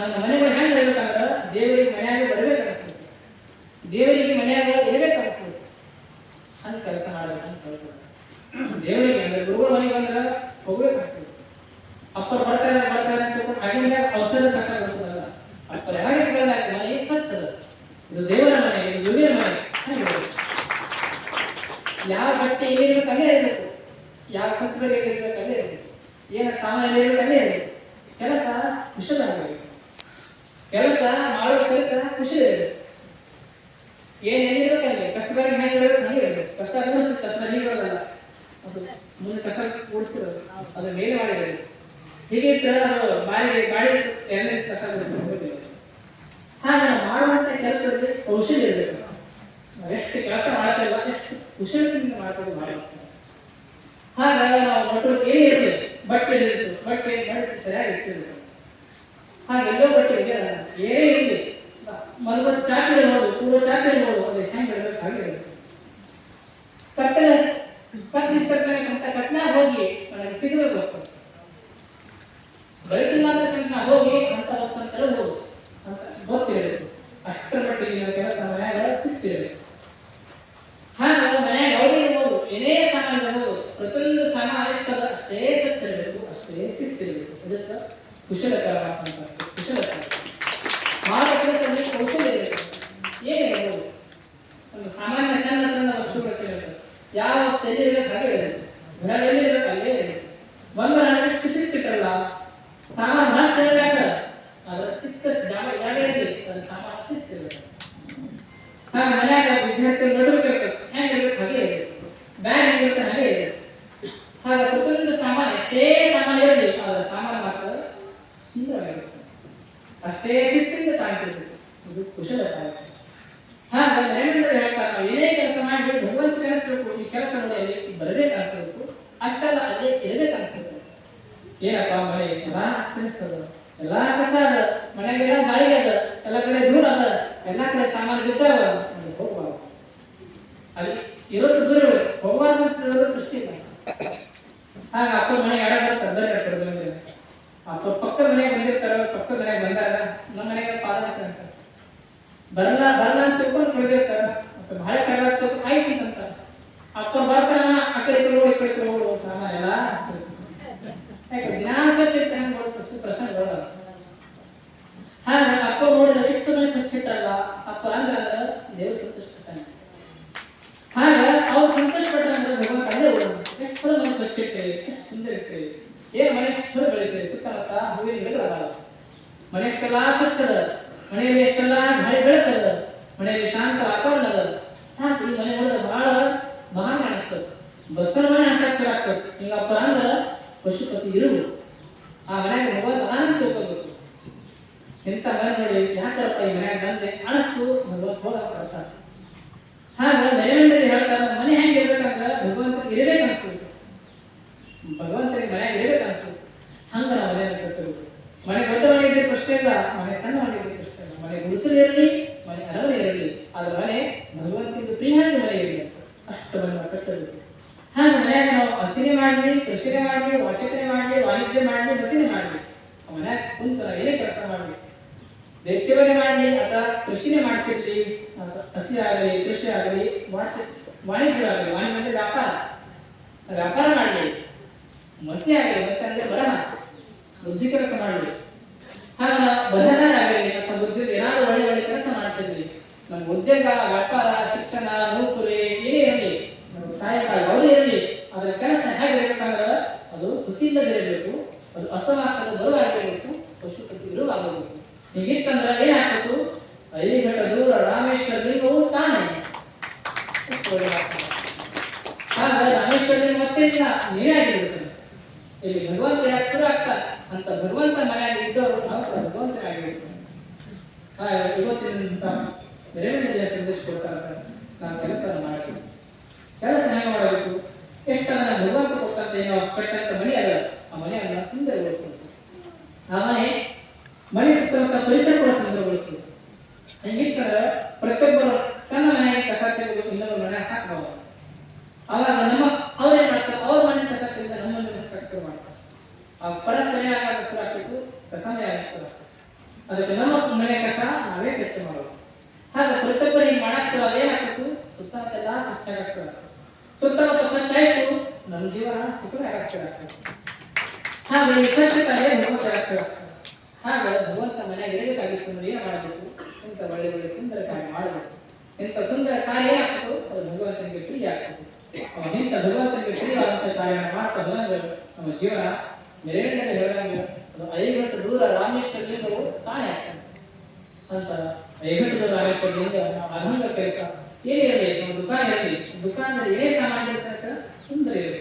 ಹಾಗೆ ಮನೆಗಳು ಹೆಂಗೆ ಇರಬೇಕಂದ್ರೆ ದೇವರಿಗೆ ಮನೆಯಾಗ ಬರಬೇಕು ಅನಿಸ್ಬೇಕು ದೇವರಿಗೆ ಮನೆಯಾಗ ಇರಬೇಕು ಅನಿಸ್ಬೇಕು ಅಂತ ಕೆಲಸ ಮಾಡಬೇಕು ಅಂತ ಹೇಳ್ತಾರೆ ದೇವರಿಗೆ ಅಂದ್ರೆ ಗುರುಗಳ ಮನೆಗೆ ಬಂದ್ರೆ ಹೋಗ್ಬೇಕು ಅನಿಸ್ಬೇಕು ಅಪ್ಪರು ಬರ್ತಾರೆ ಬರ್ತಾರೆ ಅಂತ ತಿಳ್ಕೊಂಡು ಹಾಗೆ ಔಷಧ ಕಸ ಕೊಡಿಸೋದಲ್ಲ ಅಪ್ಪರು ಯಾವಾಗ ಕೇಳಬೇಕು ಮನೆ ಸ್ವಚ್ಛದ ಇದು ದೇವರ ಮನೆ ಇದು ಗುರುವಿನ ಮನೆ ಹಾಗೆ ಇರ್ಬೇಕು. ಯಾವ ಬಟ್ಟೆ ಎಲ್ಲಿರ್ಬೇಕು ಅಲ್ಲೇ ಇರಬೇಕು ಯಾವ ಕಸಬರಿ ಎಲ್ಲಿರ್ಬೇಕು ಅಲ್ಲೇ ಇರಬೇಕು ಏನು ಸಾಮಾನು ಎಲ್ಲಿರ್ಬೇಕು ಅಲ್ಲೇ ಇರಬೇಕು ಕೆಲಸ ಕುಶಲಾಗಬೇಕು ಕೆಲಸ ಮಾಡೋ ಕೆಲಸ ಖುಷಿ ಇರಬೇಕು ಏನ್ ಎಲ್ಲಿರ್ಬೇಕು ಅಲ್ಲಿ ಕಸಬರಿ ಹೆಂಗೆ ಇರಬೇಕು ಹಂಗೆ ಇರಬೇಕು ಕಸ ಅನ್ನಿಸ್ತು ಕಸ ನೀರೋದಲ್ಲ ಅದು ಮುಂದೆ ಕಸ ಕೂಡ್ತಿರೋದು ಅದು ಮೇಲೆ ಮಾಡಿರಬೇಕು ಹೀಗೆ ಇಟ್ಟರೆ ಅದು ಬಾಯಿಗೆ ಗಾಡಿ ಎಣ್ಣೆ ಕಸ ಗುಡಿಸ್ಕೊಂಡು ಹಾಗೆ ನಾವು ಮಾಡುವಂತ ಕೆಲಸದಲ್ಲಿ ಕೌಶಲ್ಯ ಇರಬೇಕು. ಎಷ್ಟು ಕೆಲಸ ಮಾಡ್ತಾ ಇಲ್ಲ ಎಷ್ಟು ಕುಶಲದಿಂದ ಮಾಡ್ಕೊಂಡು ಮಾಡಬೇಕು ಹಾಗ ನಾವು ಮಕ್ಕಳು ಏನೇ ಇರ್ತದೆ ಬಟ್ಟೆ ಇರ್ತದೆ ಬಟ್ಟೆ ಬಟ್ಟೆ ಸರಿಯಾಗಿ ಇಟ್ಟಿರ್ಬೇಕು. ಹಾಗೆ ಎಲ್ಲೋ ಬಟ್ಟೆ ಇದೆ ಏನೇ ಇರಲಿ ಮಲಗೋ ಚಾಪೆ ಇರ್ಬೋದು ಪೂರ್ವ ಚಾಪೆ ಇರ್ಬೋದು, ಅದು ಹೆಂಗೆ ಇರಬೇಕು, ಹಾಗೆ ಕತ್ತಲ ತರ್ಸಬೇಕಂತ ಕತ್ನ ಹೋಗಿ ನನಗೆ ಸಿಗಬೇಕು ವಸ್ತು ಬೆಳಕಿಲ್ಲ ಅಂದ್ರೆ ಸಂಕಟ ಹೋಗಿ ಅಂತ ವಸ್ತು ಅಂತಾರೆ ಹೋಗು ಅಂತ ಗೊತ್ತಿರಬೇಕು ಅಷ್ಟರ ಮಟ್ಟಿಗೆ ನೀವು ಕೆಲಸ ಮನ್ಯಾಗ ಶಿಸ್ತಿರಬೇಕು ಹಾಗ ಮನ್ಯಾಗ ಯಾವುದೇ ಇರ್ಬೋದು ಏನೇ ಸಾಮಾನು ಇರ್ಬೋದು ಪ್ರತಿಯೊಂದು ಸಾಮಾನು ಎಷ್ಟದ ಅಷ್ಟೇ ಸ್ವಚ್ಛ ಇರಬೇಕು ಅಷ್ಟೇ ಶಿಸ್ತಿರಬೇಕು ಇದಕ್ಕೆ ಕುಶಲಕರ ಅಂತ ಕುಶಲಕರ ಮಾಡೋ ಕೆಲಸದಲ್ಲಿ ಕೌಶಲ್ಯ ಇರಬೇಕು ಏನೇ ಇರ್ಬೋದು ಒಂದು ಸಾಮಾನ್ಯ ಸಣ್ಣ ಸಣ್ಣ ವಸ್ತುಗಳು ಸಿಗುತ್ತೆ ಯಾವ ವಸ್ತು ಎಲ್ಲಿ ಇರ್ಬೇಕು ಹಾಗೆ ಇರಬೇಕು ಮನೆ ಎಲ್ಲಿ ಇರ್ಬೇಕು ಅಲ್ಲೇ ಇರಬೇಕು ಒಂದು ನಾನು ಎಷ್ಟು ಶಿಸ್ತಿಟ್ಟಲ್ಲ ಸಾಮಾನು ಮಸ್ತ್ ಇರಬೇಕು ಅದ್ರ ಚಿಕ್ಕ ಜಾಗ ಜಾಗ ಇರಲಿ ಅದು ಸಾಮಾನು ಶಿಸ್ತಿರ್ಬೇಕು ಹಾಗೆ ಮನ್ಯಾಗ ವಿದ್ಯಾರ್ಥಿಗಳು ನಡುವಿರ್ಬೇಕು ಹೆಂಗೆ ಇರ್ಬೇಕು ಹಾಗೆ ಇರಬೇಕು ಬ್ಯಾಗ್ ಹೆಂಗಿರುತ್ತೆ ಹಾಗೆ ಇರಬೇಕು ಹಾಗೆ ಪ್ರತಿಯೊಂದು ಸಾಮಾನು ಎಷ್ಟೇ ಸಾಮಾನು ಇರಲಿ ಅದರ ಸಾಮಾನು ಮಾತ್ರ ಸುಂದರವಾಗಿರುತ್ತೆ ಅಷ್ಟೇ ಶಿಸ್ತಿಂದ ಕಾಣ್ತಿರ್ಬೇಕು ಇದು ಕುಶಲತೆ ಹಾಗೆ ನರೇಂದ್ರ ಹೇಳ್ತಾರೆ ನಾವು ಏನೇ ಕೆಲಸ ಮಾಡಿ ಭಗವಂತ ಕಲಿಸ್ಬೇಕು ಈ ಕೆಲಸ ನೋಡಿ ಅಲ್ಲಿ ಬರದೇ ಕಲಿಸ್ಬೇಕು ಅಷ್ಟಲ್ಲ ಅಲ್ಲೇ ಇರದೇ ಕಲಿಸ್ಬೇಕು ಏನಪ್ಪ ಮನೆ ಎಲ್ಲಾ ಅಸ್ತರಿಸ್ತದ ಎಲ್ಲಾ ಕಸ ಅದ ಮನೆಗೆಲ್ಲ ಜಾಳಿಗೆ ಅದ ಎಲ್ಲ ಕಡೆ ಧೂಳ ಅದ ಎಲ್ಲಾ ಕಡೆ ಸಾಮಾನು ಅಲ್ಲಿ ಹೋಗ್ಬಾರ್ದು ಅಲ್ಲಿ ಇರೋದು ದೂರ ಇರೋದು ಹೋಗ್ಬಾರ್ದು ದೃಷ್ಟಿ ಇಲ್ಲ. ಆಗ ಅಪ್ಪ ಮನೆ ಆಡ ಬರ್ತಾರೆ ಬರ್ತಾರೆ ಬಂದಿರ. ಅಪ್ಪ ಪಕ್ಕದ ಮನೆಗೆ ಬಂದಿರ್ತಾರ ಪಕ್ಕದ ಮನೆಗೆ ಬಂದಾಗ ನಮ್ಮ ಮನೆಗೆ ಪಾದ ಅಂತಾರೆ ಬರಲ್ಲ ಬರಲ್ಲ ಅಂತ ತಿಳ್ಕೊಂಡು ಕುಡಿದಿರ್ತಾರ ಮತ್ತೆ ಬಹಳ ಕಡೆ ಆಗ್ತದೆ ಆಯ್ತು ಅಂತ. ಅಪ್ಪ ಬರ್ತಾನ, ಆ ಕಡೆ ಓಡಿ, ಈ ಕಡೆ ಓಡು ಸಾಮಾನ್ ಎಲ್ಲ ಯಾಕೆ ದಿನಾ ಸ್ವಚ್ಛ ಇಟ್ಟು ಹೆಂಗ್ ಅಪ್ಪ ನೋಡಿದ್ರೆ ಎಷ್ಟು ಮನೆ ಸ್ವಚ್ಛ ಇಟ್ಟಲ್ಲ ಅಪ್ಪ ಅಂದ್ರ ಅಂದ್ರ ದೇವ್ರು ಸಂತೋಷ ಆಗ ಅವ್ರು ಸಂತೋಷ ಪಟ್ಟ ಅಂದ್ರೆ ಭಗವಂತ ಅಲ್ಲೇ ಎಷ್ಟು ಮನೆ ಸ್ವಚ್ಛ ಇರ್ತೇವೆ ಸುಂದರ ಇರ್ತೇವೆ ಏನು ಮನೆ ಚಲೋ ಬೆಳೆಸ್ತೇವೆ ಸುತ್ತಮುತ್ತ ಹೂವಿನ ಗಿಡಗಳಲ್ಲ ಮನೆ ಎಷ್ಟೆಲ್ಲ ಸ್ವಚ್ಛ ಅದ ಮನೆಯಲ್ಲಿ ಎಷ್ಟೆಲ್ಲ ಬೆಳಕದ ಮನೆಯಲ್ಲಿ ಶಾಂತ ವಾತಾವರಣ ಅದ ಸಾಕು ಈ ಮನೆ ನೋಡಿದ್ರೆ ಬಹಳ ಮಹಾನ್ ಕಾಣಿಸ್ತದೆ ಬಸ್ಸನ ಮನೆ ಅನ್ಸಕ್ ಶುರು ಆಗ್ತದೆ ಹಿಂಗಪ್ಪ ಅಂದ್ರ ಪಶುಪತಿ ಇರು ಆ ಮನೆಗೆ ಭಗವಂತ ನಾನು ತಿಳ್ಕೊಬೇಕು ಎಂತ ಮನೆ ನೋಡಿ ಯಾಕಪ್ಪ ಈ ಮನೆಯಾಗ ಬಂದೆ ಅನಸ್ತು ಭಗವಂತ ಹೋಗಕ್ಕೆ ಬರ್ತಾನೆ ಹಾಗ ನರೇಂದ್ರಲ್ಲಿ ಹೇಳ್ತಾರ ಮನೆ ಹೆಂಗೆ ಇರ್ಬೇಕಂದ್ರ ಭಗವಂತ ಇರಬೇಕು ಅನಿಸ್ಬೇಕು ಭಗವಂತನಿಗೆ ಮನೆಯಾಗ ಇರಬೇಕು ಅನಿಸ್ಬೇಕು ಹಂಗ ನಾವು ಮನೆಯನ್ನು ಕಟ್ಟಬೇಕು ಮನೆ ದೊಡ್ಡ ಮನೆ ಇದ್ರೆ ಪ್ರಶ್ನೆ ಇಲ್ಲ ಮನೆ ಸಣ್ಣ ಮನೆ ಇದ್ರೆ ಪ್ರಶ್ನೆ ಇಲ್ಲ ಮನೆ ಗುಡಿಸಲು ಇರಲಿ ಮನೆ ಅರಮನೆ ಇರಲಿ ಆದ್ರೆ ಮನೆ ಭಗವಂತನಿಗೆ ಪ್ರಿಯಾಗಿ ಮನೆ ಇರಲಿ ಅಷ್ಟು ಮನೆ ನಾವು ಕಟ್ಟಬೇಕು ಹಾಗೆ ಮನ್ಯಾಗ ನಾವು ಹಸಿನೆ ಮಾಡಲಿ ಕೃಷಿನೇ ಮಾಡಲಿ ವಾಚಕನೆ ಮಾಡಲಿ ವಾಣಿಜ್ಯ ಮಾಡಲಿ ಬಸಿನೆ ಮಾಡಲಿ ಮನ್ಯಾಗ ಕುಂತ ನಾವು ಏನೇ ಕೆಲಸ ಮಾಡಲಿ ದೇಶವನ್ನೇ ಮಾಡಲಿ ಅಥವಾ ಕೃಷಿನೇ ಮಾಡ್ತಿರ್ಲಿ ಅಥವಾ ಹಸಿ ಆಗಲಿ ಕೃಷಿ ಆಗಲಿ ವಾಚ ವಾಣಿಜ್ಯ ಆಗಲಿ ವಾಣಿಜ್ಯ ಅಂದ್ರೆ ವ್ಯಾಪಾರ. ವ್ಯಾಪಾರ ಮಾಡಲಿ. ಮಸಿ ಆಗಲಿ ಮಸಿ ಅಂದ್ರೆ ಬರಹ ಬುದ್ಧಿ ಕೆಲಸ ಮಾಡಲಿ. ಹಾಗ ಬದಲಾಗಲಿ ಆಗಲಿ ಬುದ್ಧಿ ಏನಾದರೂ ಒಳ್ಳೆ ಒಳ್ಳೆ ಕೆಲಸ ಮಾಡ್ತಿದ್ವಿ. ನಮ್ಮ ಉದ್ಯೋಗ, ವ್ಯಾಪಾರ, ಶಿಕ್ಷಣ, ನೌಕರಿ, ಏನೇ ಇರಲಿ. ನಮ್ಮ ಕಾಯಕ ಯಾವುದೇ ಇರಲಿ. ಅದರ ಕೆಲಸ ಹೇಗಿರಬೇಕಂದ್ರೆ ಅದು ಖುಷಿಯಿಂದದಿರಬೇಕು ಅದು ಅಸಮಾಚಾರದ ಬರುವಾಗಿರಬೇಕು ಪಶುಪತಿ ಇರುವಾಗಬೇಕು. ಹೀಗಿತ್ತಂದ್ರೆ ಏನಾಗ್ಬೇಕು ಐದು ಗಂಟೆ ದೂರ ರಾಮೇಶ್ವರ ಲಿಂಗವು ತಾನೇ. ಎಷ್ಟು ರಾಮೇಶ್ವರದಲ್ಲಿ ಮತ್ತೆ ಇಲ್ಲ ನೀವೇ ಆಗಿರ್ಬೇಕು. ಇಲ್ಲಿ ಭಗವಂತ ಯಾಕೆ ಶುರು ಆಗ್ತಾರೆ ಅಂತ ಭಗವಂತ ಮನೆಯಲ್ಲಿ ಇದ್ದವರು ನಾವು ಭಗವಂತ ಭಗವಂತನಾಗಿರ್ಬೇಕು ಇವತ್ತಿನ ಮೆರವಣಿಗೆಯ ಸಂದೇಶ ಕೊಡ್ತಾರೆ ನಾನು ಕೆಲಸ ಮಾಡಿ ಕೆಲಸ ಹೇಗೆ ಮಾಡಬೇಕು? ಎಷ್ಟನ್ನ ಭಗವಂತ ಕೊಟ್ಟಂತ ಏನೋ ಕಟ್ಟಂತ ಮನೆ ಅಲ್ಲ. ಆ ಮನೆಯನ್ನ ಸುಂದರಗೊಳಿಸಬೇಕು. ಆ ಮನೆ ಮನೆ ಸುತ್ತಮುತ್ತ ಪರಿಸರ ಕೂಡ ಸುಂದರಗೊಳಿಸಬೇಕು. ಹೆಂಗಿರ್ತಾರೆ? ಪ್ರತಿಯೊಬ್ಬರು ತನ್ನ ಮನೆಗೆ ಕಸ ತೆಗೆದು ಇನ್ನೊಂದು ಮನೆ ಹಾಕಬಹುದು ಅವಾಗ ನಮ್ಮ ಅವ್ರೇನ್ ಮಾಡ್ತಾರೆ? ಅವ್ರ ಮನೆ ಕಸ ತೆಗೆದು ನಮ್ಮ ಮನೆ ಕಸ ಶುರು ಮಾಡ್ತಾರೆ. ಆ ಪರಸ್ಪರ ಯಾವಾಗ ಶುರು ಆಗ್ಬೇಕು? ಕಸನೇ ಶುರು ಅದಕ್ಕೆ ನಮ್ಮ ಮನೆ ಕಸ ನಾವೇ ಸ್ವಚ್ಛ ಮಾಡೋದು. ಹಾಗೆ ಪ್ರತಿಯೊಬ್ಬರು ಹಿಂಗೆ ಮಾಡಕ್ ಶುರು ಏನಾಗ್ಬೇಕು? ಸುತ್ತಮುತ್ತ ಎಲ್ಲ ಸ್ವಚ್ಛ ಆಗಕ್ಕೆ ಶುರು ಆಗ್ತದೆ. ಸುತ್ತಮುತ್ತ ಸ್ವಚ್ಛ ಆಯ್ತು, ನಮ್ಮ ಜೀವನ ಸುಖ ಆಗಕ್ಕೆ ಶುರು ಆಗ್ತದೆ. ಹಾಗೆ ಈ ಸ್ವಚ್ಛತೆ ಭಗವಂತ ಶುರು ಆಗ್ತದೆ. ಹಾಗೆ ಭಗವಂತ ಮನೆ ಇರಬೇಕಾಗಿತ್ತು ಅಂದ್ರೆ ಏನು ಮಾಡಬೇಕು? ಇಂಥ ಒಳ್ಳೆ ಒಳ್ಳೆ ಸುಂದರ ಕಾರ್ಯ ಮಾಡಬೇಕು. ಇಂಥ ಸುಂದರ ಕಾರ್ಯ ಏನಾಗ್ತದೆ ಅದು ಭಗವಂತನಿಗೆ ಪ್ರಿಯ ಆಗ್ತದೆ. ಇಂಥ ಭಗವಂತನಿಗೆ ಪ್ರಿಯವಾದಂಥ ಸಾಯಣ ಮಾಡ್ತಾ ಬಂದ ನಮ್ಮ ಜೀವನ ನೆರೆಗಡೆ ಹೇಳಿದಂಗೆ ಅದು ಐದು ಗಂಟೆ ದೂರ ರಾಮೇಶ್ವರ ಲಿಂಗವು ತಾನೇ ಆಗ್ತದೆ ಅಂತ ಐದು ಗಂಟೆ ದೂರ ನಾವು ಅನಂಗ ಕೆಲಸ ಏನೇ ಇರಲಿ ನಮ್ಮ ದುಃಖ ಇರಲಿ. ದುಕಾನದಲ್ಲಿ ಏನೇ ಸಾಮಾನ್ಯ ಕೆಲಸ ಸುಂದರ ಇರಲಿ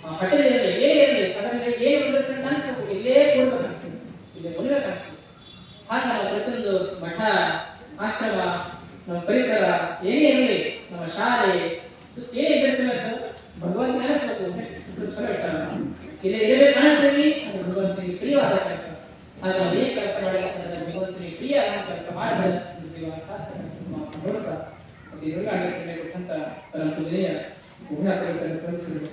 ಆ ಹೋಟೆಲ್ ಇರಲಿ, ಏನೇ ಇರಲಿ, ಅದರಲ್ಲಿ ಏನು ಇದ್ರೆ ಅನಿಸ್ಬೇಕು ಇಲ್ಲೇ ಕೊಡ್ಬೇಕು ಕನಸು ಇಲ್ಲೇ ಕೊಡ್ಬೇಕು ಕನಸು ಹಾಗೆ ನಾವು ಪ್ರತಿಯೊಂದು ಮಠ, ಆಶ್ರಮ, ನಮ್ಮ ಪರಿಸರ, ಏನೇ ಇರಲಿ, ನಮ್ಮ ಶಾಲೆ ಏನೇ ಬೆಳೆಸಬೇಕು ಭಗವಂತ ನೆನೆಸ್ಬೇಕು ಚಲೋ ಇಟ್ಟಾರ ಇಲ್ಲೇ ಇರಬೇಕು ಕಾಣಿಸ್ತೀವಿ, ಅದು ಭಗವಂತನಿಗೆ ಪ್ರಿಯವಾದ ಕೆಲಸ. ಅದು ಅದೇ ಕೆಲಸ ಮಾಡಲ್ಲ ಭಗವಂತನಿಗೆ ಪ್ರಿಯ ಕೆಲಸ ಮಾಡಿದ್ರೆ ಅಂತ ನೋಡ್ತಾ ಅದು ಕೊಟ್ಟಂತ ಪರಮ ಪೂಜನೀಯ ಉಪನ್ಯಾಸಕರನ್ನು ಕಳಿಸಿದ್ರು